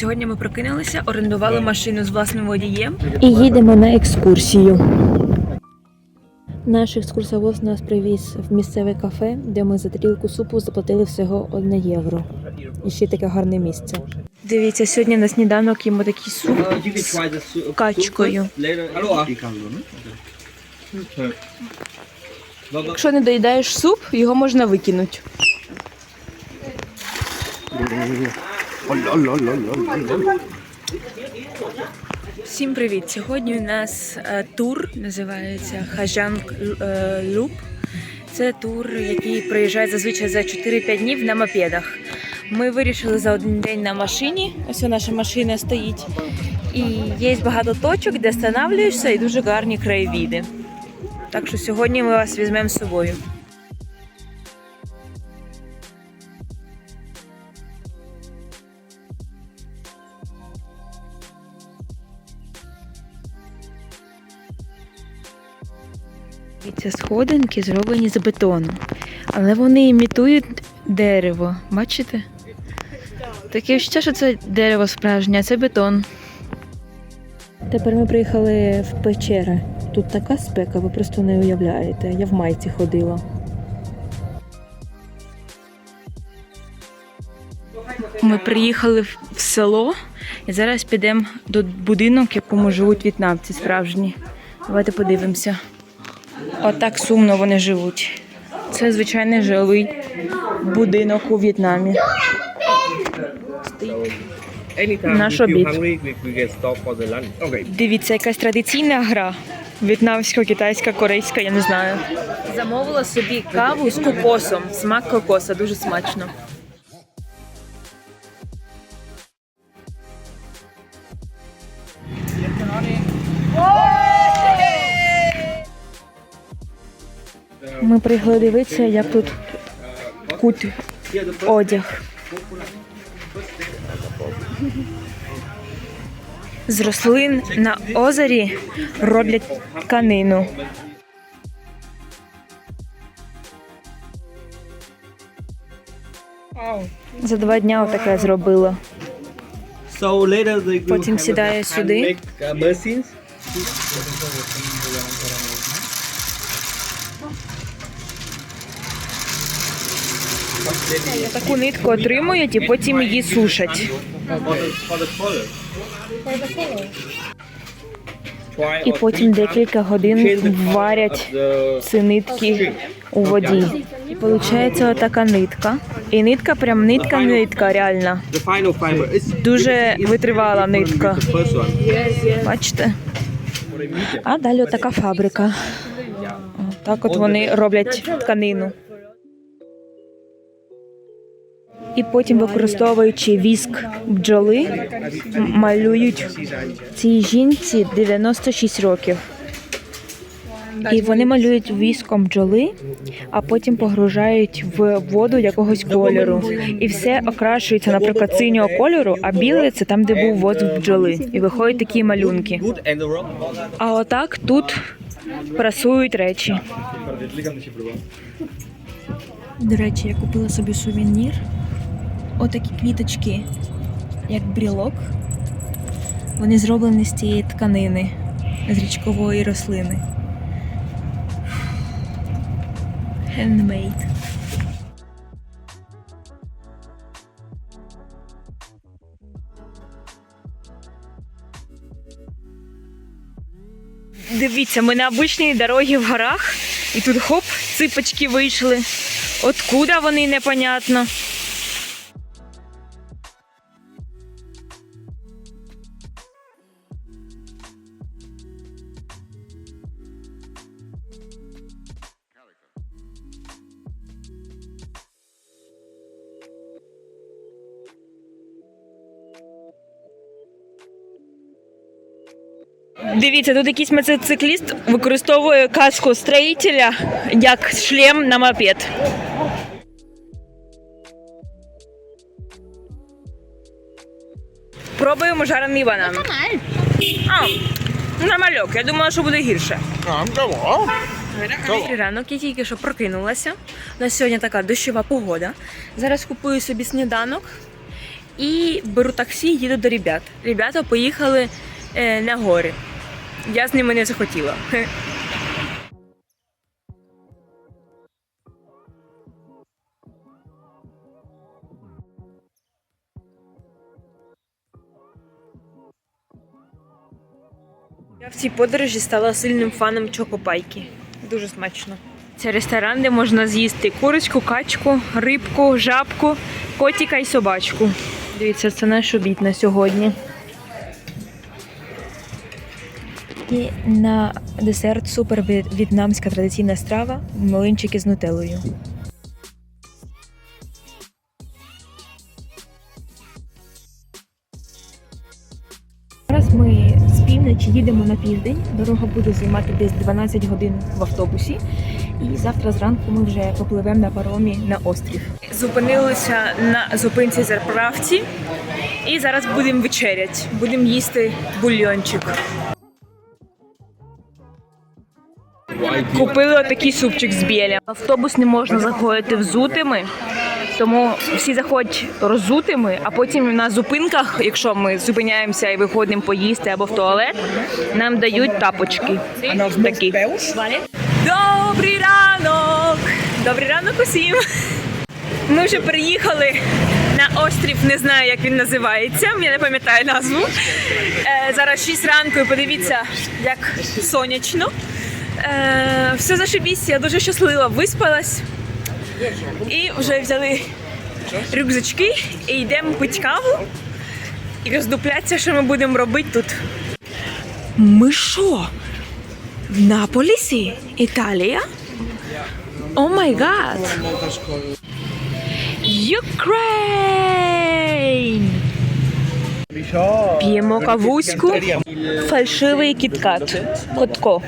Сьогодні ми прокинулися, орендували машину з власним водієм. І їдемо на екскурсію. Наш екскурсовоз нас привіз в місцеве кафе, де ми за тарілку супу заплатили всього 1 євро. І ще таке гарне місце. Дивіться, сьогодні на сніданок їмо такий суп soup. качкою. Якщо не доїдаєш суп, його можна викинути. Всім привіт! Сьогодні у нас е, тур називається Хажанг е, Луб. Це тур, який проїжджає зазвичай за 4-5 днів на мопедах. Ми вирішили за один день на машині. Ось наша машина стоїть. І є багато точок, де останавливаєшся і дуже гарні краєвіди. Так що сьогодні ми вас візьмемо з собою. Ці сходинки зроблені з бетону, але вони імітують дерево. Бачите? Таке відчуття, що це дерево справжнє, а це бетон. Тепер ми приїхали в печери. Тут така спека, ви просто не уявляєте. Я в майці ходила. Ми приїхали в село і зараз підемо до будинок, в якому живуть в'єтнамці справжні. Давайте подивимося. Отак сумно вони живуть. Це звичайний жилий будинок у В'єтнамі. Наш обід. Дивіться, якась традиційна гра. В'єтнамська, китайська, корейська, я не знаю. Замовила собі каву з кокосом. Смак кокоса, дуже смачно. Ми приїхали дивитися, як тут Куть одяг. З рослин на озері роблять тканину. За два дня отаке зробила. Потім сідає сюди. Таку нитку отримують і потім її сушать. І потім декілька годин варять ці нитки у воді. І виходить отака нитка. І нитка прям нитка-нитка, is Дуже витривала нитка. Бачите? А далі отака фабрика. Так от вони роблять тканину. І потім, використовуючи віск бджоли, малюють цій жінці 96 років. І вони малюють віском бджоли, а потім погружають в воду якогось кольору. І все окрашується, наприклад, синього кольору, а біле це там, де був воск бджоли. І виходять такі малюнки. А отак тут прасують речі. До речі, я купила собі сувенір. Отакі квіточки, як брілок. Вони зроблені з цієї тканини, з річкової рослини. Handmade. Дивіться, ми на обичній дорогі в горах, і тут хоп, ципочки вийшли. Откуда вони непонятно. Дивіться, тут якийсь мотоцикліст використовує каску строїтеля як шлем на мопед. Пробуємо жарений банан. А, нормальок. Я думала, що буде гірше. Добрий ранок, я тільки що прокинулася. У нас сьогодні така дощова погода. Зараз купую собі сніданок і беру таксі, їду до ребят. Ребята поїхали на гори. Я з ними не захотіла. Я в цій подорожі стала сильним фаном чокопайки. Дуже смачно. Це ресторан, де можна з'їсти курочку, качку, рибку, жабку, котика і собачку. Дивіться, це наш обід на сьогодні. І на десерт супер вє- в'єтнамська традиційна страва млинчики з нутеллою. Зараз ми з півночі їдемо на південь. Дорога буде займати десь 12 годин в автобусі. І завтра зранку ми вже попливемо на паромі на острів. Зупинилися на зупинці заправці. І зараз будемо вечеряти. Будемо їсти бульйончик. Купили отакий супчик з біля. В автобус не можна заходити взутими, тому всі заходять розутими, а потім на зупинках, якщо ми зупиняємося і виходимо поїсти або в туалет, нам дають тапочки. Такі. Добрий ранок! Добрий ранок усім! Ми вже приїхали на острів, не знаю, як він називається, я не пам'ятаю назву. Е, зараз 6 ранку і подивіться, як сонячно. Е, все зашибісь, я дуже щаслива, виспалась. І вже взяли рюкзачки і йдемо пити каву і роздуплятися, що ми будемо робити тут. Ми що? В Наполісі? Італія? О май гад! Юкрейн! П'ємо кавуську. Фальшивий кіткат. Котко.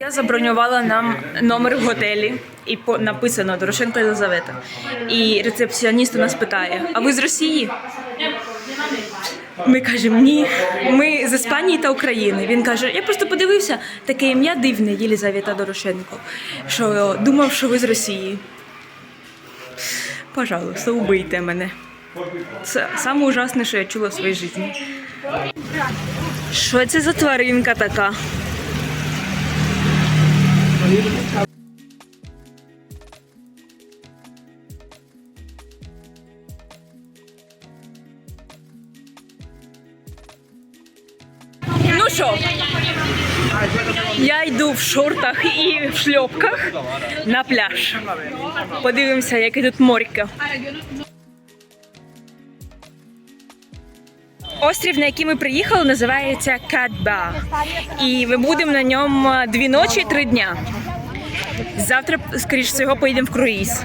Я забронювала нам номер в готелі, і по написано Дорошенко Єлизавета. І рецепціоніст у нас питає: А ви з Росії? Ми кажемо, ні, ми з Іспанії та України. Він каже: Я просто подивився таке ім'я дивне Єлизавета Дорошенко, що думав, що ви з Росії. Пожалуйста, убийте мене. Це саме ужасне, що я чула в своїй житті. Що це за тваринка така? Ну що, я йду в шортах і в шльопках на пляж. Подивимося, яке тут морька. Острів, на який ми приїхали, називається Катба. І ми будемо на ньому дві ночі, три дня. Завтра, скоріш всього, поїдемо в круїз.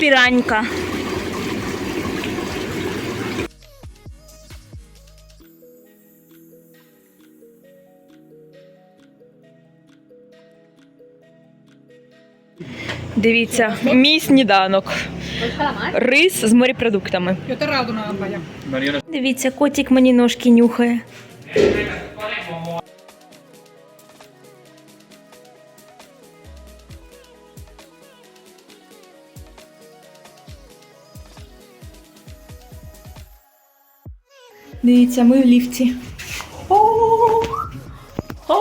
Піранька. Дивіться, мій сніданок. Рис з морепродуктами. Дивіться, котик мені ножки нюхає. Дивіться, ми в ліфті. О, о,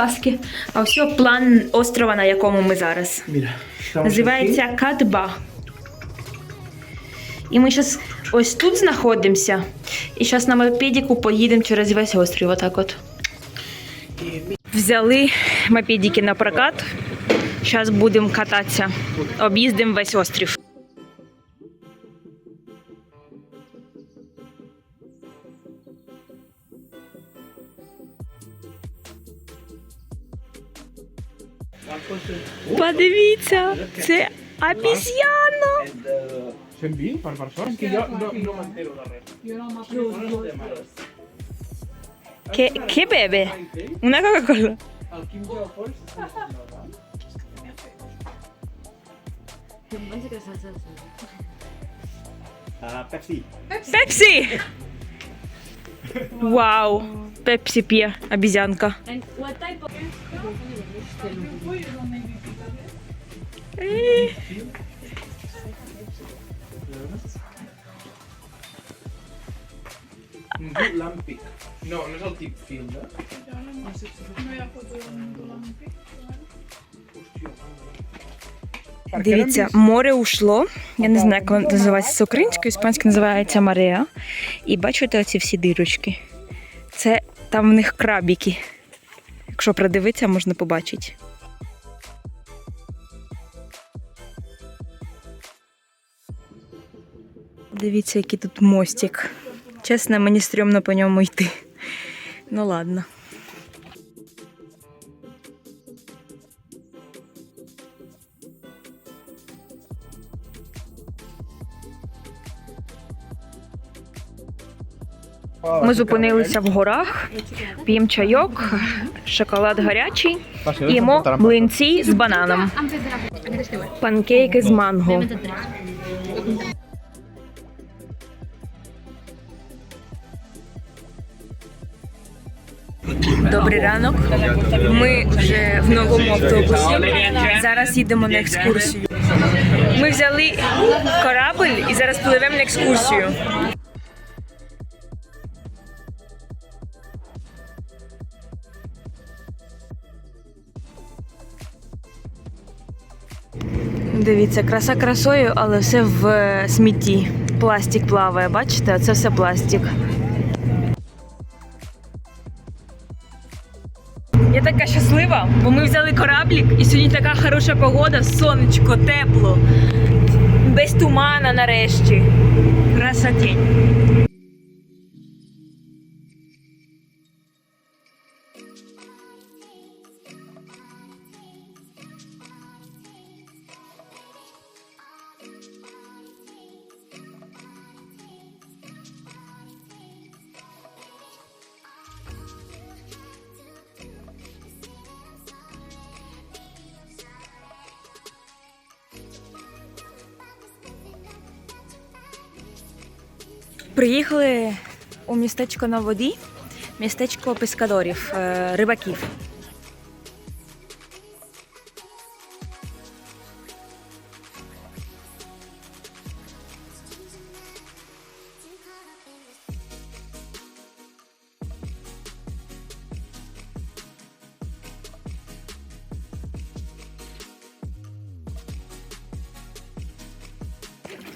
в каски. А ось план острова, на якому ми зараз. Називається Катба. І ми зараз ось тут знаходимося. І зараз на мопедіку поїдемо через весь острів. Отак от. Взяли мопедики на прокат. Зараз будемо кататися. Об'їздимо весь острів. Подивіться, це обіз'яна. Fem 20 per persona? És que jo no, no m'entero de res. Che, che beve? Una Coca-Cola. El Quim Joapols... Uh, Pepsi. Пепсі! Вау! Пепсі п'є, обізянка. Е, Good Lampic. No, no és el tip field, eh? Дивіться, море ушло. Я не знаю, як воно називається з українською, іспанською називається Марія. І бачите оці всі дирочки. Це там в них крабіки. Якщо придивитися, можна побачити. Дивіться, який тут мостик. Чесно, мені стрьомно по ньому йти. Ну ладно. Ми зупинилися в горах, п'ємо чайок, шоколад гарячий, їмо млинці з бананом, панкейки з манго. Добрий ранок. Ми вже в новому автобусі. Зараз їдемо на екскурсію. Ми взяли корабль і зараз пливемо на екскурсію. Дивіться, краса красою, але все в е, смітті. Пластик плаває, бачите? Це все пластик. Я така щаслива, бо ми взяли кораблік, і сьогодні така хороша погода, сонечко, тепло, без тумана нарешті. Красотень. Приїхали у містечко на воді, містечко пескадорів, е, рибаків.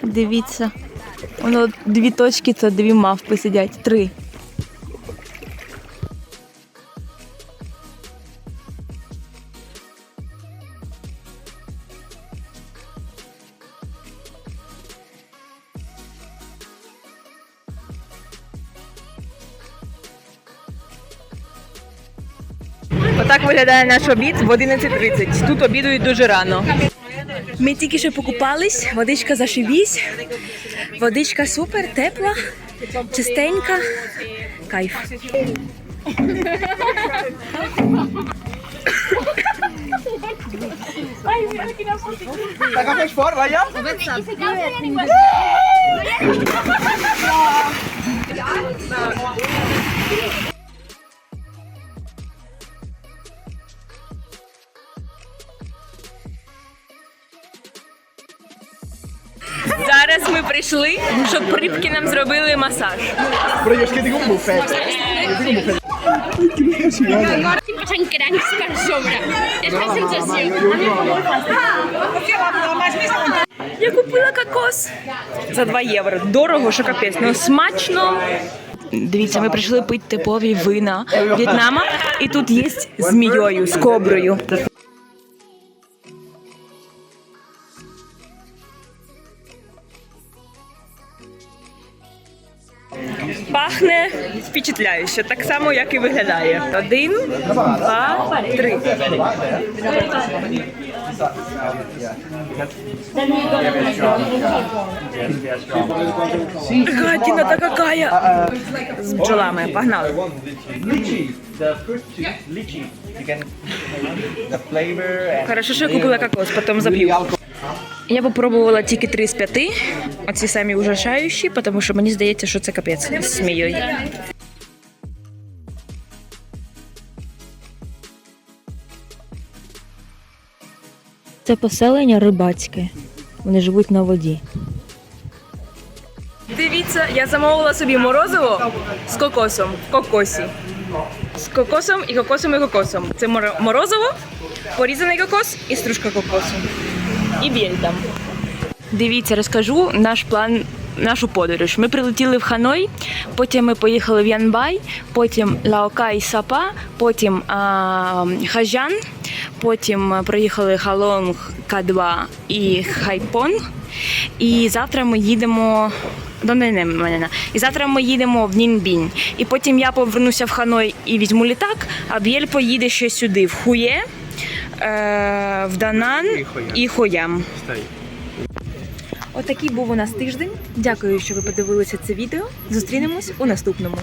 Дивіться. Воно дві точки, це дві мавпи сидять. Три. Отак виглядає наш обід в 11.30. Тут обідують дуже рано. Ми тільки що покупались, водичка зашибісь. Водичка супер, тепла, чистенька. Кайф. Taga més fort, Laia! Зараз ми Bufet. Estic passant crancs per sobre. És la sensació. Я купила кокос за 2 євро. Дорого, що капець, ну смачно. Дивіться, ми прийшли пити типові вина В'єтнама, і тут є з змією, з коброю. Пахне впечатляюще, так само, як і виглядає. Один, два, три. Гадина-то какая! З бджолами, погнали. Хорошо, що я купила кокос, потім зап'ю. Я попробувала тільки 3 з 5, оці самі ужасаючі, тому що мені здається, що це капець з змією. Це поселення рибацьке. Вони живуть на воді. Дивіться, я замовила собі морозиво з кокосом. в Кокосі. З кокосом і кокосом і кокосом. Це морозиво, порізаний кокос і стружка кокосу. І біль там. Дивіться, розкажу наш план, нашу подорож. Ми прилетіли в Ханой, потім ми поїхали в Янбай, потім Лаокай Сапа, потім а, Хажан, потім проїхали Халонг, К2 і Хайпонг. І завтра ми їдемо до Ненемена. І завтра ми їдемо в Нінбінь. І потім я повернуся в Ханой і візьму літак, а Б'єль поїде ще сюди, в Хує, в Данан І Хоям. і Хоям. Отакий був у нас тиждень. Дякую, що ви подивилися це відео. Зустрінемось у наступному.